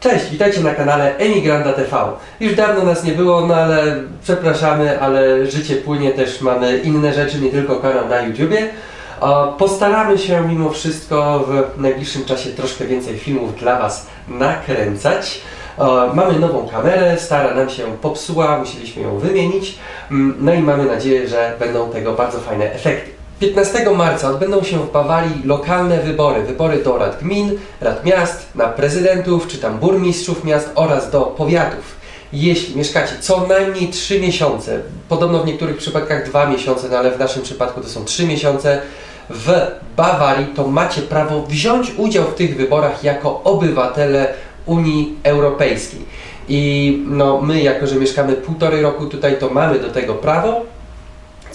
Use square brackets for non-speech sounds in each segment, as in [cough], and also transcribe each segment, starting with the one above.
Cześć, witajcie na kanale Emigranda TV. Już dawno nas nie było, no ale przepraszamy, ale życie płynie, też mamy inne rzeczy, nie tylko kanał na YouTubie. Postaramy się mimo wszystko w najbliższym czasie troszkę więcej filmów dla Was nakręcać. Mamy nową kamerę, stara nam się popsuła, musieliśmy ją wymienić. Mm, No i mamy nadzieję, że będą tego bardzo fajne efekty. 15 marca odbędą się w Bawarii lokalne wybory. Wybory do rad gmin, rad miast, na prezydentów czy tam burmistrzów miast oraz do powiatów. Jeśli mieszkacie co najmniej 3 miesiące, podobno w niektórych przypadkach 2 miesiące, no ale w naszym przypadku to są 3 miesiące, w Bawarii, to macie prawo wziąć udział w tych wyborach jako obywatele Unii Europejskiej. I no, my, jako że mieszkamy półtorej roku tutaj, to mamy do tego prawo.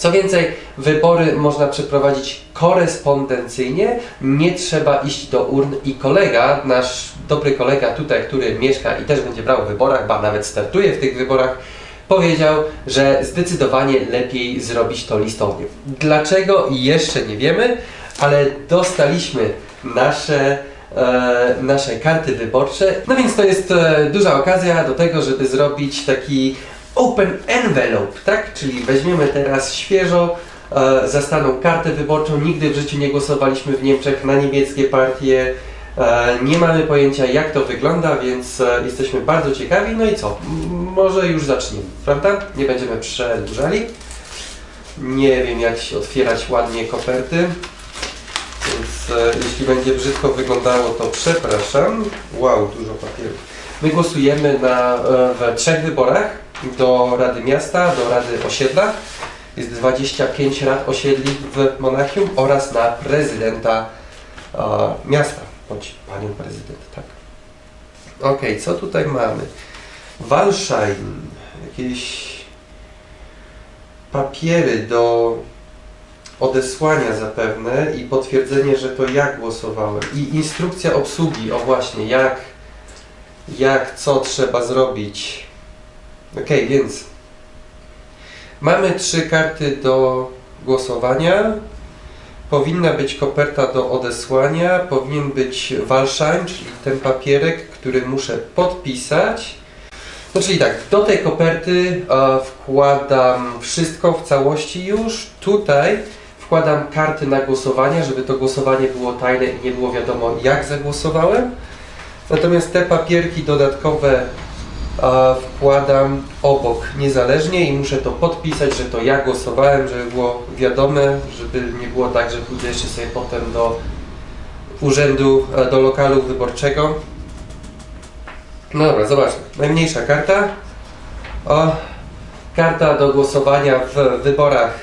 Co więcej, wybory można przeprowadzić korespondencyjnie, nie trzeba iść do urn i kolega, nasz dobry kolega tutaj, który mieszka i też będzie brał w wyborach, ba nawet startuje w tych wyborach, powiedział, że zdecydowanie lepiej zrobić to listownie. Dlaczego jeszcze nie wiemy, ale dostaliśmy nasze e, nasze karty wyborcze. No więc to jest e, duża okazja do tego, żeby zrobić taki open envelope, tak? Czyli weźmiemy teraz świeżo e, zastaną kartę wyborczą. Nigdy w życiu nie głosowaliśmy w Niemczech na niemieckie partie. E, nie mamy pojęcia jak to wygląda, więc e, jesteśmy bardzo ciekawi. No i co? M- Może już zaczniemy, prawda? Nie będziemy przedłużali. Nie wiem jak się otwierać ładnie koperty. Więc e, jeśli będzie brzydko wyglądało, to przepraszam. Wow, dużo papieru. My głosujemy na, e, w trzech wyborach do Rady Miasta, do Rady Osiedla. Jest 25 rad osiedli w Monachium oraz na prezydenta e, miasta, bądź panią prezydent, tak. Okej, co tutaj mamy? Walschein, jakieś papiery do odesłania zapewne i potwierdzenie, że to ja głosowałem. I instrukcja obsługi, o właśnie, jak, jak co trzeba zrobić. Ok, więc mamy trzy karty do głosowania. Powinna być koperta do odesłania, powinien być Walsheim, czyli ten papierek, który muszę podpisać. No czyli tak, do tej koperty e, wkładam wszystko w całości już. Tutaj wkładam karty na głosowanie, żeby to głosowanie było tajne i nie było wiadomo jak zagłosowałem. Natomiast te papierki dodatkowe wkładam obok niezależnie i muszę to podpisać, że to ja głosowałem, żeby było wiadome, żeby nie było tak, że pójdę jeszcze sobie potem do urzędu, e, do lokalu wyborczego. No dobra, zobaczmy. Najmniejsza karta. O, karta do głosowania w wyborach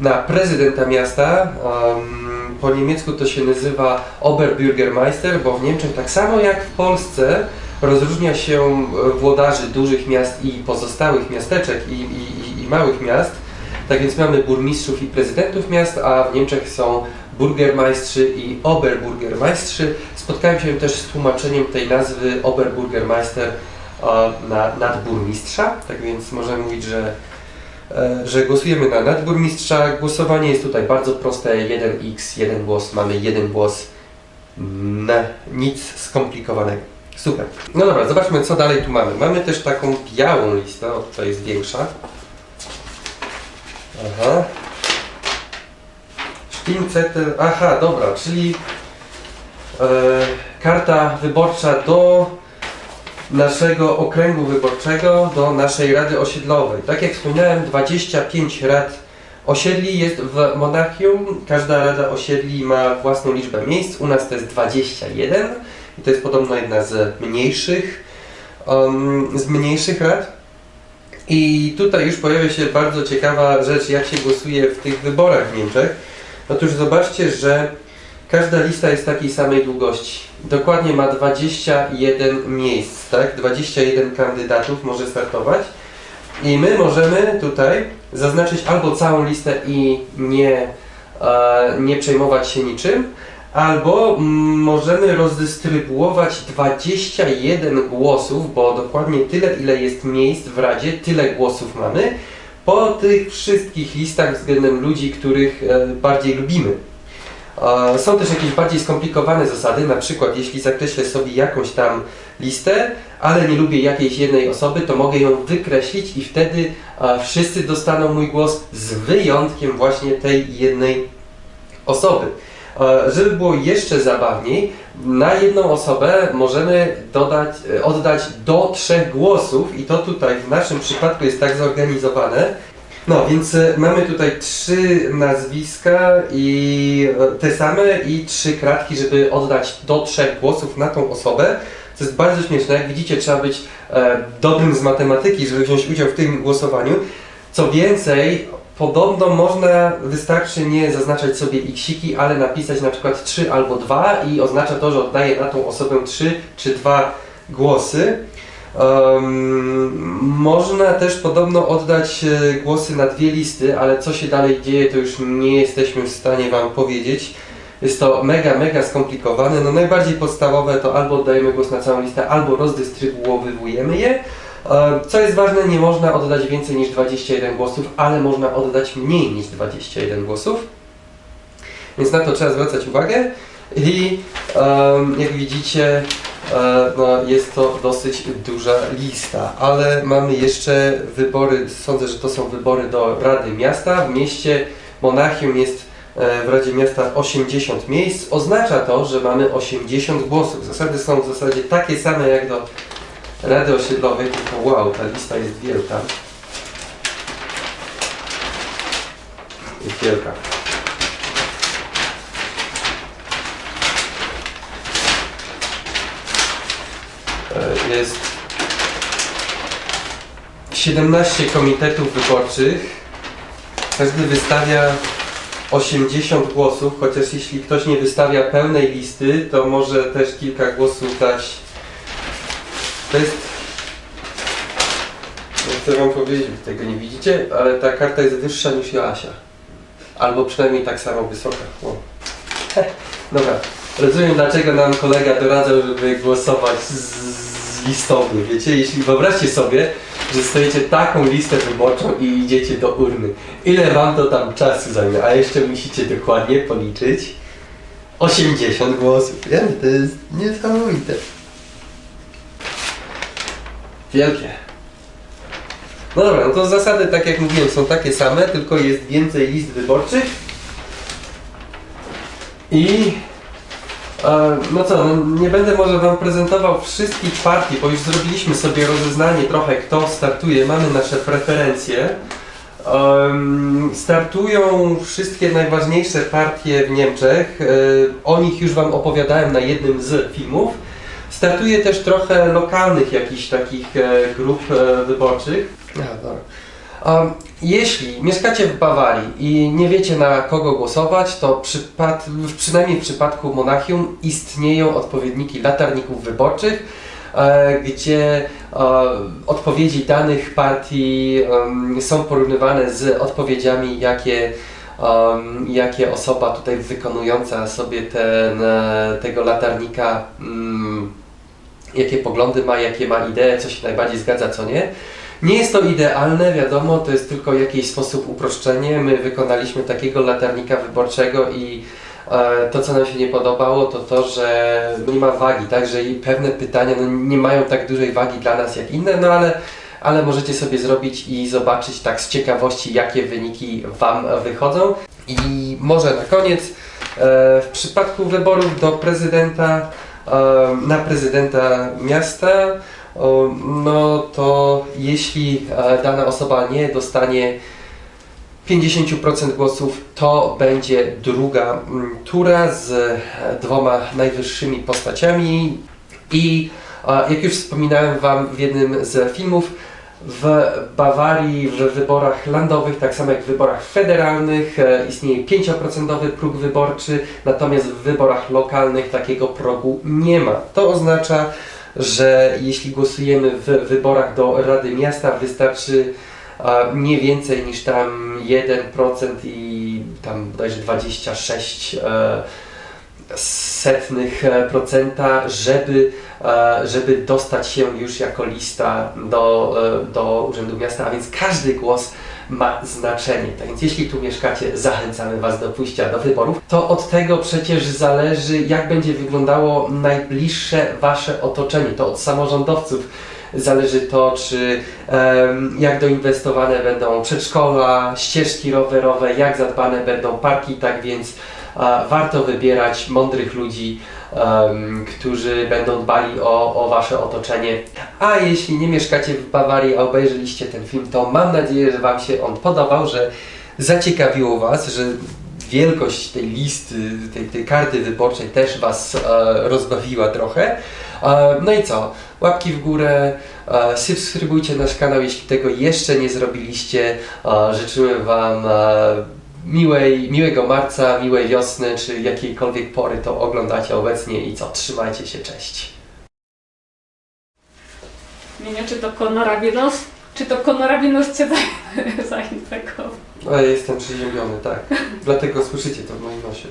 na prezydenta miasta. Um, po niemiecku to się nazywa Oberbürgermeister, bo w Niemczech tak samo jak w Polsce rozróżnia się e, włodarzy dużych miast i pozostałych miasteczek i, i, i- małych miast. Tak więc mamy burmistrzów i prezydentów miast, a w Niemczech są burgermeistrzy i oberburgermeistrzy. Spotkałem się też z tłumaczeniem tej nazwy Oberburgermeister e, na nadburmistrza, tak więc możemy mówić, że, e, że głosujemy na nadburmistrza. Głosowanie jest tutaj bardzo proste, 1x, jeden głos, mamy jeden głos, na nic skomplikowanego. Super. No dobra, zobaczmy co dalej tu mamy. Mamy też taką białą listę, o tutaj jest większa. Aha. Spinczettel, aha, dobra, czyli e, karta wyborcza do naszego okręgu wyborczego, do naszej Rady Osiedlowej. Tak jak wspomniałem, 25 rad osiedli jest w Monachium. Każda Rada Osiedli ma własną liczbę miejsc. U nas to jest 21 i to jest podobno jedna z mniejszych, um, z mniejszych rad. I tutaj już pojawia się bardzo ciekawa rzecz, jak się głosuje w tych wyborach w Niemczech. Otóż zobaczcie, że każda lista jest takiej samej długości. Dokładnie ma 21 miejsc, tak? 21 kandydatów może startować. I my możemy tutaj zaznaczyć albo całą listę i nie, e, nie przejmować się niczym, albo mm, możemy rozdystrybuować 21 głosów, bo dokładnie tyle, ile jest miejsc w Radzie, tyle głosów mamy, po tych wszystkich listach względem ludzi, których e, bardziej lubimy. Są też jakieś bardziej skomplikowane zasady, na przykład jeśli zakreślę sobie jakąś tam listę, ale nie lubię jakiejś jednej osoby, to mogę ją wykreślić i wtedy wszyscy dostaną mój głos z wyjątkiem właśnie tej jednej osoby. E, Żeby było jeszcze zabawniej, na jedną osobę możemy dodać, e, oddać do trzech głosów i to tutaj w naszym przypadku jest tak zorganizowane. No, więc e, mamy tutaj trzy nazwiska i te same i trzy kratki, żeby oddać do trzech głosów na tą osobę. To jest bardzo śmieszne. Jak widzicie, trzeba być dobrym z matematyki, żeby wziąć udział w tym głosowaniu. Co więcej, podobno można, wystarczy nie zaznaczać sobie xiki, ale napisać na przykład 3 albo 2 i oznacza to, że oddaję na tą osobę 3 czy 2 głosy. Em, można też podobno oddać e, głosy na dwie listy, ale co się dalej dzieje, to już nie jesteśmy w stanie Wam powiedzieć. Jest to mega, mega skomplikowane. No najbardziej podstawowe to albo oddajemy głos na całą listę, albo rozdystrybuowujemy je. E, Co jest ważne, nie można oddać więcej niż 21 głosów, ale można oddać mniej niż 21 głosów. Więc na to trzeba zwracać uwagę. I jak widzicie, e, no, jest to dosyć duża lista, ale mamy jeszcze wybory, sądzę, że to są wybory do Rady Miasta. W mieście Monachium jest e, w Radzie Miasta 80 miejsc. Oznacza to, że mamy 80 głosów. Zasady są w zasadzie takie same jak do Rady Osiedlowej, tylko wow, ta lista jest wielka. Jest wielka. E, Jest 17 komitetów wyborczych. Każdy wystawia 80 głosów, chociaż jeśli ktoś nie wystawia pełnej listy, to może też kilka głosów dać. To jest. Nie chcę wam powiedzieć, tego nie widzicie, ale ta karta jest wyższa niż Joasia. Albo przynajmniej tak samo wysoka. O. [laughs] Dobra, rozumiem dlaczego nam kolega doradzał, żeby głosować z, z listowni. Wiecie, jeśli wyobraźcie sobie, że stojecie taką listę wyborczą i idziecie do urny. Ile wam to tam czasu zajmie? A jeszcze musicie dokładnie policzyć 80 głosów. Wiem, to jest niesamowite. Wielkie. No dobra, no to zasady, tak jak mówiłem, są takie same, tylko jest więcej list wyborczych. I e, no co, no nie będę może Wam prezentował wszystkich partii, bo już zrobiliśmy sobie rozeznanie trochę, kto startuje. Mamy nasze preferencje. Startują wszystkie najważniejsze partie w Niemczech. E, o nich już Wam opowiadałem na jednym z filmów. Startuje też trochę lokalnych jakichś takich e, grup e, wyborczych. Um, jeśli mieszkacie w Bawarii i nie wiecie na kogo głosować, to przypad, przynajmniej w przypadku Monachium istnieją odpowiedniki latarników wyborczych, e, gdzie odpowiedzi danych partii są porównywane z odpowiedziami, jakie, jakie osoba tutaj wykonująca sobie ten, tego latarnika, mm, jakie poglądy ma, jakie ma idee, co się najbardziej zgadza, co nie. Nie jest to idealne, wiadomo, to jest tylko jakiś sposób uproszczenie. My wykonaliśmy takiego latarnika wyborczego i e, to, co nam się nie podobało, to to, że nie ma wagi, tak, że i pewne pytania no, nie mają tak dużej wagi dla nas jak inne, no ale, ale możecie sobie zrobić i zobaczyć tak z ciekawości, jakie wyniki Wam wychodzą. I może na koniec, e, w przypadku wyborów do prezydenta, na prezydenta miasta, no to jeśli e, dana osoba nie dostanie 50% głosów, to będzie druga mm, tura z e, dwoma najwyższymi postaciami. I e, jak już wspominałem Wam w jednym z filmów, w Bawarii w wyborach landowych, tak samo jak w wyborach federalnych, e, istnieje 5% próg wyborczy, natomiast w wyborach lokalnych takiego progu nie ma. To oznacza, że jeśli głosujemy w wyborach do Rady Miasta, wystarczy a, nie więcej niż tam 1% i tam bodajże 26 e, setnych e, procenta, żeby, e, żeby dostać się już jako lista do, e, do Urzędu Miasta, a więc każdy głos ma znaczenie. Tak więc jeśli tu mieszkacie, zachęcamy Was do pójścia do wyborów. To od tego przecież zależy, jak będzie wyglądało najbliższe Wasze otoczenie. To od samorządowców zależy to, czy em, jak doinwestowane będą przedszkola, ścieżki rowerowe, jak zadbane będą parki, tak więc warto wybierać mądrych ludzi, em, którzy będą dbali o, o Wasze otoczenie. A jeśli nie mieszkacie w Bawarii, a obejrzeliście ten film, to mam nadzieję, że Wam się on podobał, że zaciekawiło Was, że wielkość tej listy, tej, tej karty wyborczej też Was e, rozbawiła trochę. E, no i co? Łapki w górę, e, subskrybujcie nasz kanał, jeśli tego jeszcze nie zrobiliście. E, życzymy Wam e, miłej, miłego marca, miłej wiosny, czy jakiejkolwiek pory to oglądacie obecnie i co? Trzymajcie się, cześć. Nie wiem, czy to konorabinos? Czy to konorabinos Cię za- [laughs] zainfekował? No, ja jestem przyziemiony, tak. Dlatego słyszycie to w moim nosie.